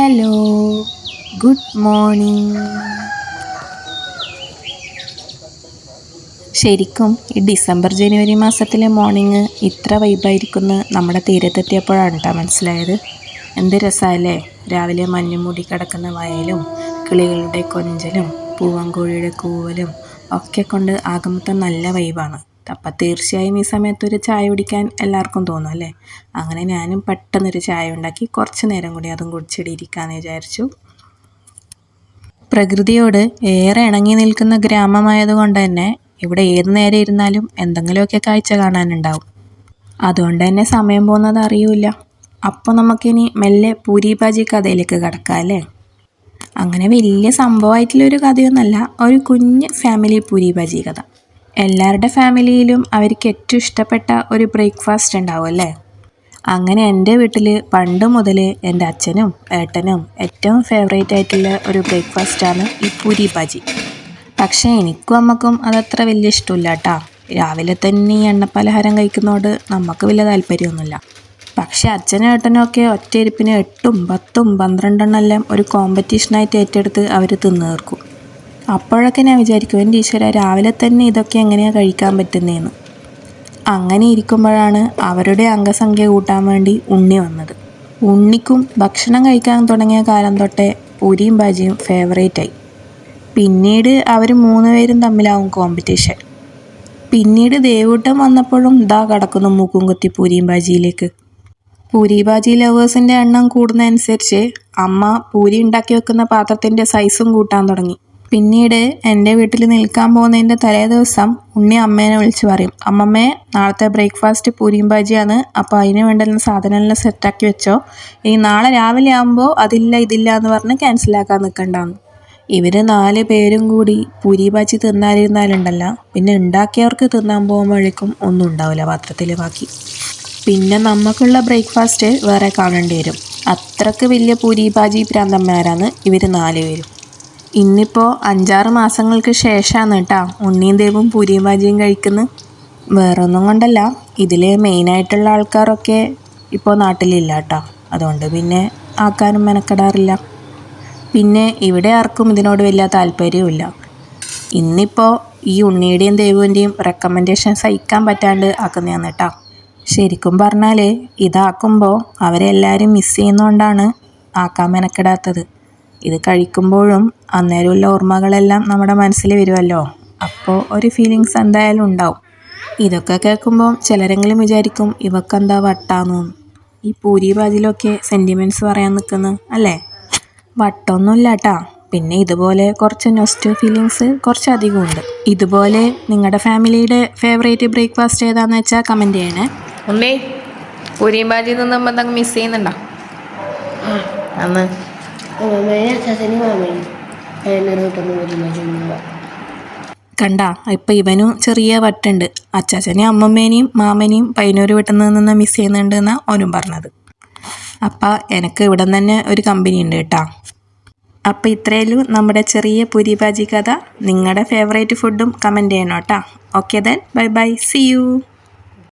Hello good morning ശരിക്കും ഈ December ജനുവരി മാസത്തിലെ മോർണിംഗ് ഇത്ര വൈബായിരിക്കുമെന്ന് നമ്മുടെ തീരത്തെത്തിയപ്പോഴാണ് കേട്ടോ മനസ്സിലായത്. എന്ത് രസമല്ലേ രാവിലെ മഞ്ഞ് മൂടി കിടക്കുന്ന വയലും കിളികളുടെ കൊഞ്ചലും പൂവൻകോഴിയുടെ കൂവലും ഒക്കെ കൊണ്ട് ആകുമ്പത്തെ നല്ല വൈബാണ് അപ്പം തീർച്ചയായും ഈ സമയത്ത് ഒരു ചായ കുടിക്കാൻ എല്ലാവർക്കും തോന്നും അല്ലേ? അങ്ങനെ ഞാനും പെട്ടെന്നൊരു ചായ ഉണ്ടാക്കി കുറച്ച് നേരം കൂടി അതും കുടിച്ചിടിയിരിക്കാമെന്ന് വിചാരിച്ചു. പ്രകൃതിയോട് ഏറെ ഇണങ്ങി നിൽക്കുന്ന ഗ്രാമമായതുകൊണ്ട് തന്നെ ഇവിടെ ഏത് നേരം ഇരുന്നാലും എന്തെങ്കിലുമൊക്കെ കാഴ്ച കാണാനുണ്ടാവും. അതുകൊണ്ട് തന്നെ സമയം പോകുന്നത് അറിയില്ല. അപ്പോൾ നമുക്കിനി മെല്ലെ പൂരി ഭാജി കഥയിലേക്ക് കിടക്കാം അല്ലേ? അങ്ങനെ വലിയ സംഭവമായിട്ടുള്ളൊരു കഥയൊന്നുമല്ല ഒരു കുഞ്ഞ് ഫാമിലി പൂരി ഭാജി കഥ. എല്ലാവരുടെ ഫാമിലിയിലും അവർക്ക് ഏറ്റവും ഇഷ്ടപ്പെട്ട ഒരു ബ്രേക്ക്ഫാസ്റ്റ് ഉണ്ടാവും അല്ലേ? അങ്ങനെ എന്റെ വീട്ടിൽ പണ്ട് മുതൽ എന്റെ അച്ഛനും ഏട്ടനും ഏറ്റവും ഫേവറേറ്റ് ആയിട്ടുള്ള ഒരു ബ്രേക്ക്ഫാസ്റ്റാണ് ഈ പൂരി ഭാജി പക്ഷേ എനിക്കും അമ്മക്കും അതത്ര വലിയ ഇഷ്ടമില്ല കേട്ടോ. രാവിലെ തന്നെ ഈ എണ്ണപ്പലഹാരം കഴിക്കുന്നതോട് നമുക്ക് വലിയ താല്പര്യമൊന്നുമില്ല. പക്ഷേ അച്ഛനും ഏട്ടനും ഒക്കെ ഒറ്റയിരിപ്പിന് എട്ടും പത്തും പന്ത്രണ്ടെണ്ണെല്ലാം ഒരു കോമ്പറ്റീഷനായിട്ട് ഏറ്റെടുത്ത് അവർ തിന്നു തീർക്കും. അപ്പോഴൊക്കെ ഞാൻ വിചാരിക്കും എന്റെ ഈശ്വര രാവിലെ തന്നെ ഇതൊക്കെ എങ്ങനെയാണ് കഴിക്കാൻ പറ്റുന്നതെന്ന് അങ്ങനെ ഇരിക്കുമ്പോഴാണ് അവരുടെ അംഗസംഖ്യ കൂട്ടാൻ വേണ്ടി ഉണ്ണി വന്നത്. ഉണ്ണിക്കും ഭക്ഷണം കഴിക്കാൻ തുടങ്ങിയ കാലം തൊട്ടേ പൂരിയും ബാജിയും ഫേവറേറ്റായി പിന്നീട് അവർ മൂന്നുപേരും തമ്മിലാവും കോമ്പറ്റീഷൻ പിന്നീട് ദേവൂട്ടം വന്നപ്പോഴും ഇതാ കടക്കുന്നു മൂക്കും കുത്തി പൂരിയും ബാജിയിലേക്ക് പൂരി ബാജി ലവേഴ്സിന്റെ എണ്ണം കൂടുന്നതനുസരിച്ച് അമ്മ പൂരി ഉണ്ടാക്കി വെക്കുന്ന പാത്രത്തിന്റെ സൈസും കൂട്ടാൻ തുടങ്ങി. പിന്നീട് എന്റെ വീട്ടിൽ നിൽക്കാൻ പോകുന്നതിന്റെ തലേ ദിവസം ഉണ്ണി അമ്മേനെ വിളിച്ച് പറയും. അമ്മമ്മേ നാളത്തെ ബ്രേക്ക്ഫാസ്റ്റ് പൂരിയും ബാജിയാണ് അപ്പോൾ അതിന് വേണ്ടുന്ന സാധനമെല്ലാം സെറ്റാക്കി വെച്ചോ. ഇനി നാളെ രാവിലെ ആകുമ്പോൾ അതില്ല ഇതില്ല എന്ന് പറഞ്ഞ് ക്യാൻസലാക്കാൻ നിൽക്കണ്ടാന്ന്. ഇവർ നാല് പേരും കൂടി പൂരി ബാജി തിന്നാലിരുന്നാലുണ്ടല്ല പിന്നെ ഉണ്ടാക്കിയവർക്ക് തിന്നാൻ പോകുമ്പോഴേക്കും ഒന്നും ഉണ്ടാവില്ല. പാത്രത്തിൽ ബാക്കി. പിന്നെ നമുക്കുള്ള ബ്രേക്ക്ഫാസ്റ്റ് വേറെ കാണേണ്ടി വരും. അത്രയ്ക്ക് വലിയ പൂരി ബാജി പ്രാന്തന്മാരാണ് ഇവർ നാല് പേരും. ഇന്നിപ്പോൾ അഞ്ചാറ് മാസങ്ങൾക്ക് ശേഷമാണ് കേട്ടോ ഉണ്ണിയും ദേവും പൂരിയും ഭാജിയും കഴിക്കുന്നത് വേറെ ഒന്നും കൊണ്ടല്ല. ഇതിൽ മെയിനായിട്ടുള്ള ആൾക്കാരൊക്കെ ഇപ്പോൾ നാട്ടിലില്ല കേട്ടോ അതുകൊണ്ട് പിന്നെ ആക്കാനും മെനക്കെടാറില്ല. പിന്നെ ഇവിടെ ആർക്കും ഇതിനോട് വലിയ താല്പര്യവുമില്ല. ഇന്നിപ്പോൾ ഈ ഉണ്ണിയുടെയും ദേവുവിന്റെയും റെക്കമെൻഡേഷൻ സഹിക്കാൻ പറ്റാണ്ട് ആക്കുന്നതാണ് കേട്ടോ ശരിക്കും പറഞ്ഞാൽ ഇതാക്കുമ്പോൾ അവരെല്ലാവരും മിസ് ചെയ്യുന്നതുകൊണ്ടാണ് ആക്കാൻ മെനക്കെടാത്തത്. ഇത് കഴിക്കുമ്പോഴും അന്നേരമുള്ള ഓർമ്മകളെല്ലാം നമ്മുടെ മനസ്സിൽ വരുമല്ലോ. അപ്പോൾ ഒരു ഫീലിങ്സ് എന്തായാലും ഉണ്ടാവും. ഇതൊക്കെ കേൾക്കുമ്പോൾ ചിലരെങ്കിലും വിചാരിക്കും ഇവക്കെന്താ വട്ടാന്ന്? ഈ പൂരി ബാജിലൊക്കെ സെന്റിമെന്റ്സ് പറയാൻ നിൽക്കുന്നു അല്ലേ? വട്ടൊന്നുമില്ല കേട്ടാ പിന്നെ ഇതുപോലെ കുറച്ച് നൊസ്റ്റ് ഫീലിങ്സ് കുറച്ച് അധികമുണ്ട് ഇതുപോലെ നിങ്ങളുടെ ഫാമിലിയുടെ ഫേവറേറ്റ് ബ്രേക്ക്ഫാസ്റ്റ് ഏതാന്ന് വെച്ചാൽ കമന്റ് ചെയ്യണേ. ഉണ്ടേ പൂരി ബാജി നമ്മൾ മിസ് ചെയ്യുന്നുണ്ടോ? അന്ന് വരുമ്പോൾ കണ്ട ഇപ്പം ഇവനും ചെറിയ വട്ടുണ്ട്. അച്ചാച്ചനെയും അമ്മമ്മേനെയും മാമനെയും പൈനൂര് വീട്ടിൽ നിന്ന് മിസ് ചെയ്യുന്നുണ്ട് എന്നാണ് ഓനും പറഞ്ഞത്. അപ്പം എനിക്ക് ഇവിടെ തന്നെ ഒരു കമ്പനി ഉണ്ട് കേട്ടോ. അപ്പം ഇത്രയല്ലൂ നമ്മുടെ ചെറിയ പുരി ഭാജി കഥ നിങ്ങളുടെ ഫേവറേറ്റ് ഫുഡും കമന്റ് ചെയ്യണം കേട്ടോ. Okay then bye bye see you